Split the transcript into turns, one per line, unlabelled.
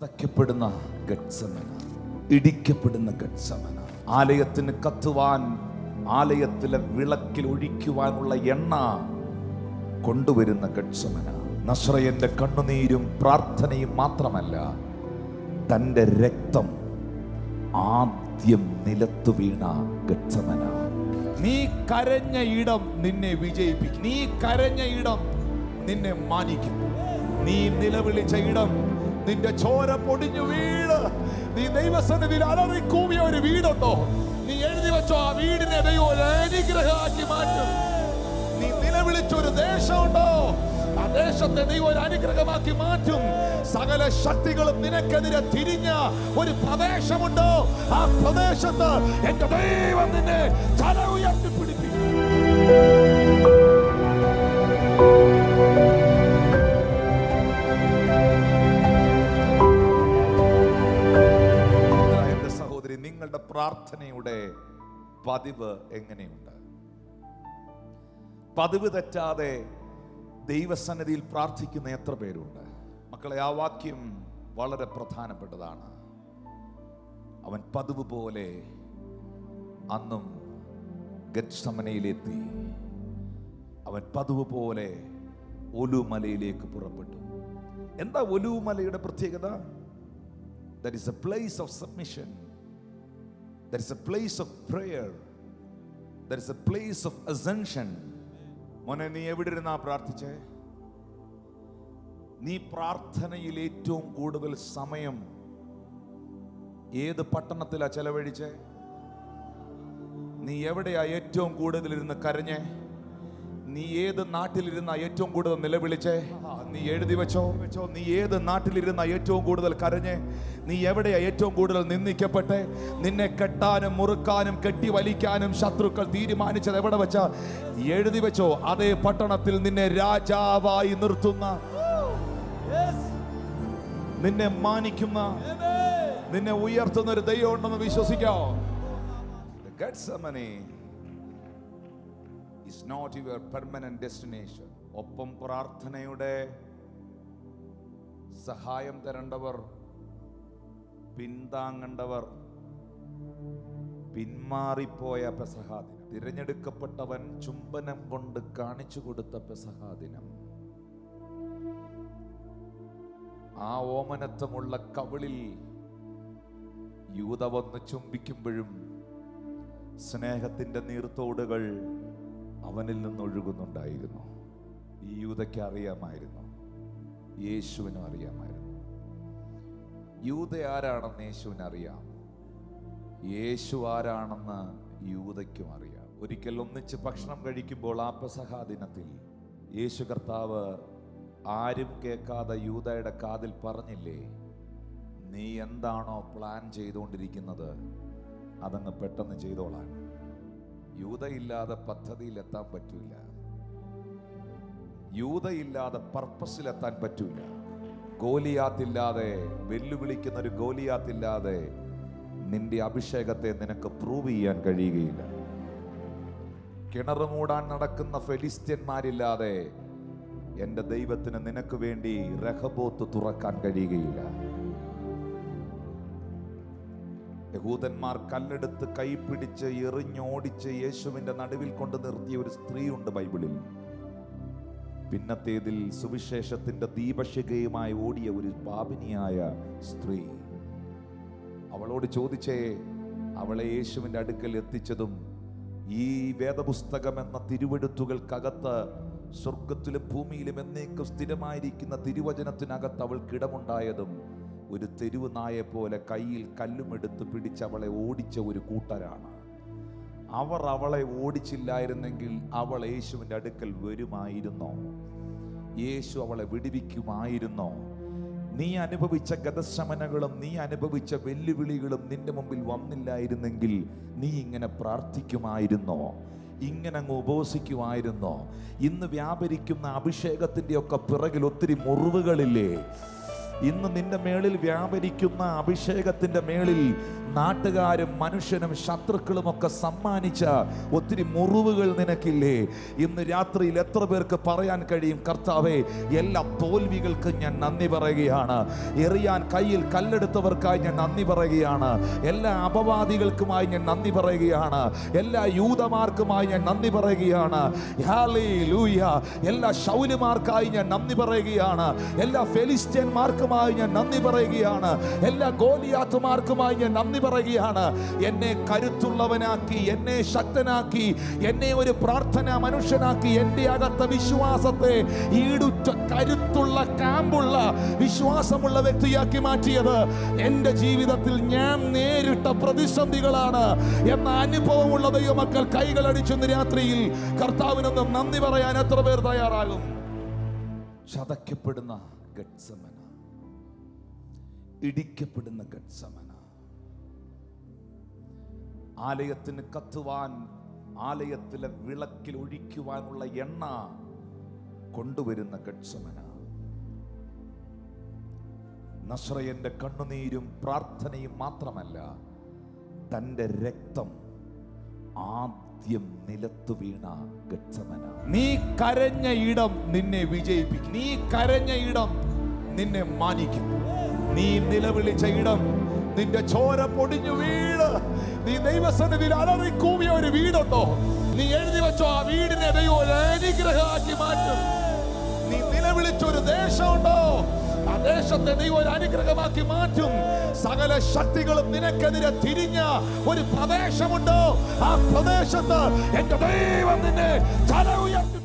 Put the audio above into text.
ചതയ്ക്കപ്പെടുന്ന ഗഡ്സമന ഇടിക്കപ്പെടുന്ന ഗഡ്സമന. ആലയത്തിന് കത്തുവാൻ ആലയത്തിലെ വിളക്കിൽ ഒഴിക്കുവാനുള്ള എണ്ണ കൊണ്ടുവരുന്ന ഗഡ്സമന. നസ്രയന്റെ കണ്ണുനീരും പ്രാർത്ഥനയും മാത്രമല്ല തന്റെ രക്തം ആദ്യം നിലത്തു വീണ ഗഡ്സമന. നീ കരഞ്ഞ ഇടം നിന്നെ വിജയിപ്പിക്കും. നീ കരഞ്ഞ ഇടം നിന്നെ മാനിക്കും. നീ നിലവിളിച്ച ഇടം നിന്റെ ചോര പൊടിഞ്ഞു വീട് നീ ദൈവസന്നിധിയിൽ അലറിക്കൂവിയ ഒരു വീടുണ്ടോ? നീ എഴുതി വെച്ചോ ആ വീടിനെ ദൈവം അനുഗ്രഹമാക്കി മാറ്റും. നീ നിലവിളിച്ചൊരു ദേശമുണ്ടോ? ആ ദേശത്തെ ദൈവം ഒരു അനുഗ്രഹമാക്കി മാറ്റും. സകല ശക്തികളും നിനക്കെതിരെ തിരിഞ്ഞ ഒരു പ്രദേശമുണ്ടോ? ആ പ്രദേശത്ത് എന്റെ ദൈവം നിന്നെ തല ഉയർത്തി നിങ്ങളുടെ പ്രാർത്ഥനയുടെ പതിവ് എങ്ങനെയുണ്ട്? പതിവ് തെറ്റാതെ ദൈവസന്നിധിയിൽ പ്രാർത്ഥിക്കുന്ന എത്ര പേരുണ്ട്? മക്കളെ ആ വാക്യം വളരെ പ്രധാനപ്പെട്ടതാണ്. അവൻ പതിവ് പോലെ അന്നും ഗച്ഛമനയിലെത്തി അവൻ പതിവ് പോലെ ഒലുമലയിലേക്ക് പുറപ്പെട്ടു. എന്താ ഒലുമലയുടെ പ്രത്യേകത? The place of submission. That is a place of prayer. There is a place of ascension. മോനെ നീ എവിടെ ഇരുന്നാ പ്രാർത്ഥിച്ചേ? നീ പ്രാർത്ഥനയിൽ ഏറ്റവും കൂടുതൽ സമയം ഏത് പട്ടണത്തിലാ ചെലവഴിച്ചേ? നീ എവിടെയാ ഏറ്റവും കൂടുതൽ ഇരുന്ന് കരഞ്ഞേ? നീ ഏത് നാട്ടിലിരുന്ന ഏറ്റവും കൂടുതൽ നിലവിളിച്ചേ? നീ എഴുതി വെച്ചോ വെച്ചോ? നീ ഏത് നാട്ടിലിരുന്ന ഏറ്റവും കൂടുതൽ കരഞ്ഞേ? നീ എവിടെയാ ഏറ്റവും കൂടുതൽ നിന്ദിക്കപ്പെട്ടെ? നിന്നെ കെട്ടാനും മുറുക്കാനും കെട്ടി വലിക്കാനും ശത്രുക്കൾ തീരുമാനിച്ചത് എവിടെ വെച്ചാ? എഴുതി വെച്ചോ അതേ പട്ടണത്തിൽ നിന്നെ രാജാവായി നിർത്തുന്ന. നിന്നെ മാനിക്കുന്ന. നിന്നെ ഉയർത്തുന്ന ഒരു ദൈവം ഉണ്ടെന്ന് വിശ്വസിക്കോ? Is not your permanent destination. ഒപ്പം പ്രാർത്ഥനയുടെ സഹായം തരേണ്ടവർ പിന്താങ്ങേണ്ടവർ പിന്മാറിപ്പോയ പെസഹാദിനം. തിരഞ്ഞെടുക്കപ്പെട്ടവൻ ചുംബനം കൊണ്ട് കാണിച്ചു കൊടുത്ത പെസഹാദിനം. ആ ഓമനത്വമുള്ള കവിളിൽ യൂത വന്ന് ചുംബിക്കുമ്പോഴും സ്നേഹത്തിന്റെ നീർത്തോടുകൾ അവനിൽ നിന്നൊഴുകുന്നുണ്ടായിരുന്നു ഈ യൂതയ്ക്ക് അറിയാമായിരുന്നു. യേശുവിനും അറിയാമായിരുന്നു. യൂത ആരാണെന്ന് യേശുവിന് അറിയാം. യേശു ആരാണെന്ന് യൂതയ്ക്കും അറിയാം. ഒരിക്കൽ ഒന്നിച്ച് ഭക്ഷണം കഴിക്കുമ്പോൾ ആ പെസഹാ ദിനത്തിൽ യേശു കർത്താവ് ആരും കേൾക്കാതെ യൂതയുടെ കാതിൽ പറഞ്ഞില്ലേ നീ എന്താണോ പ്ലാൻ ചെയ്തുകൊണ്ടിരിക്കുന്നത് അതങ്ങ് പെട്ടെന്ന് ചെയ്തോളാൻ. യൂതയില്ലാതെ പദ്ധതിയിലെത്താൻ പറ്റൂല. യൂതയില്ലാതെ പർപ്പസിലെത്താൻ പറ്റൂല. ഗോലിയാത്തില്ലാതെ വെല്ലുവിളിക്കുന്ന ഒരു ഗോലിയാത്തില്ലാതെ നിന്റെ അഭിഷേകത്തെ നിനക്ക് പ്രൂവ് ചെയ്യാൻ കഴിയുകയില്ല. കിണറ് മൂടാൻ നടക്കുന്ന ഫെലിസ്ത്യന്മാരില്ലാതെ എന്റെ ദൈവത്തിന് നിനക്ക് വേണ്ടി രഹബോത്ത് തുറക്കാൻ കഴിയുകയില്ല. യഹൂദന്മാർ കല്ലെടുത്ത് കൈപിടിച്ച് എറിഞ്ഞോടിച്ച് യേശുവിന്റെ നടുവിൽ കൊണ്ട് നിർത്തിയ ഒരു സ്ത്രീയുണ്ട് ബൈബിളിൽ. പിന്നത്തേതിൽ സുവിശേഷത്തിന്റെ ദീപശിഖയുമായി ഓടിയ ഒരു പാപിനിയായ സ്ത്രീ. അവളോട് ചോദിച്ചേ അവളെ യേശുവിന്റെ അടുക്കൽ എത്തിച്ചതും ഈ വേദപുസ്തകം എന്ന തിരുവെടുത്തുകൾക്കകത്ത് സ്വർഗത്തിലും ഭൂമിയിലും എന്നേക്കും സ്ഥിരമായിരിക്കുന്ന തിരുവചനത്തിനകത്ത് അവൾക്കിടമുണ്ടായതും ഒരു തെരുവ് നായെ പോലെ കയ്യിൽ കല്ലുമെടുത്ത് പിടിച്ച് അവളെ ഓടിച്ച ഒരു കൂട്ടരാണ്. അവർ അവളെ ഓടിച്ചില്ലായിരുന്നെങ്കിൽ അവൾ യേശുവിന്റെ അടുക്കൽ വരുമായിരുന്നോ? യേശു അവളെ വിടിവിക്കുമായിരുന്നോ? നീ അനുഭവിച്ച ഗതശമനകളും നീ അനുഭവിച്ച വെല്ലുവിളികളും നിന്റെ മുമ്പിൽ വന്നില്ലായിരുന്നെങ്കിൽ നീ ഇങ്ങനെ പ്രാർത്ഥിക്കുമായിരുന്നോ? ഇങ്ങനെ അങ്ങ് ഉപവസിക്കുമായിരുന്നോ? ഇന്ന് വ്യാപരിക്കുന്ന അഭിഷേകത്തിന്റെയൊക്കെ പിറകിൽ ഒത്തിരി മുറിവുകളില്ലേ? ഇന്ന് നിന്റെ മേളിൽ വ്യാപരിക്കുന്ന അഭിഷേകത്തിന്റെ മേളിൽ നാട്ടുകാരും മനുഷ്യനും ശത്രുക്കളും ഒക്കെ സമ്മാനിച്ച ഒത്തിരി മുറിവുകൾ നിനക്കില്ലേ. ഇന്ന് രാത്രിയിൽ എത്ര പേർക്ക് പറയാൻ കഴിയും? കർത്താവെ എല്ലാ തോൽവികൾക്കും ഞാൻ നന്ദി പറയുകയാണ്. എറിയാൻ കയ്യിൽ കല്ലെടുത്തവർക്കായി ഞാൻ നന്ദി പറയുകയാണ്. എല്ലാ അപവാദികൾക്കുമായി ഞാൻ നന്ദി പറയുകയാണ്. എല്ലാ യൂതമാർക്കുമായി ഞാൻ നന്ദി പറയുകയാണ്. എല്ലാ ശൗലിമാർക്കായി ഞാൻ നന്ദി പറയുകയാണ്. എല്ലാ ഫെലിസ്ത്യന്മാർക്കുമായി ഞാൻ നന്ദി പറയുകയാണ്. എല്ലാ ഗോലിയാത്തുമാർക്കുമായി ഞാൻ നന്ദി പറയുകയാണ്. എന്നെ കരുത്തുള്ളവനാക്കി എന്നെ ശക്തനാക്കി എന്നെ ഒരു പ്രാർത്ഥന മനുഷ്യനാക്കി എന്റെ അകത്ത വിശ്വാസത്തെ ഈടുറ്റ കരുത്തുള്ള കാമ്പുള്ള വിശ്വാസമുള്ള വ്യക്തിയാക്കി മാറ്റിയത്. എന്റെ ജീവിതത്തിൽ ഞാൻ നേരിട്ട പ്രതിസന്ധികളാണ്. എന്ന അനുഭവമുള്ള ദൈവമക്കൾ കൈകളടിച്ചെന്ന് രാത്രിയിൽ കർത്താവിനൊന്ന് നന്ദി പറയാൻ എത്ര പേർ തയ്യാറാകും? ചതയ്ക്കപ്പെടുന്ന ഗഡ്സമന ഇടിക്കപ്പെടുന്ന ഗഡ്സമന. ആലയത്തിന് കത്തുവാൻ ആലയത്തിലെ വിളക്കിൽ ഒഴിക്കുവാനുള്ള എണ്ണ കൊണ്ടുവരുന്ന ഗഡ്സമന. നസ്രയന്റെ കണ്ണുനീരും പ്രാർത്ഥനയും മാത്രമല്ല തന്റെ രക്തം ആദ്യം നിലത്തു വീണ ഗഡ്സമന. നീ കരഞ്ഞ ഇടം നിന്നെ വിജയിപ്പിക്കും. നീ കരഞ്ഞ ഇടം നിന്നെ മാനിക്കും. നീ നിലവിളിച്ച ഇടം നിന്റെ ചോര പൊടിഞ്ഞു വീട് നീ ദൈവസന്നിധിയിൽ കൂവിയ ഒരു വീടുണ്ടോ? നീ എഴുതി വെച്ചോ ആ വീടിനെ ദൈവം ഒരു അനുഗ്രഹമാക്കി മാറ്റും. നീ നിലവിളിച്ച ഒരു ദേശമുണ്ടോ ആ ദേശത്തെ ദൈവം ഒരു അനുഗ്രഹമാക്കി മാറ്റും. സകല ശക്തികളും നിനക്കെതിരെ തിരിഞ്ഞ ഒരു പ്രദേശമുണ്ടോ? ആ പ്രദേശത്ത് എന്റെ ദൈവം നിന്നെ തല ഉയർത്തി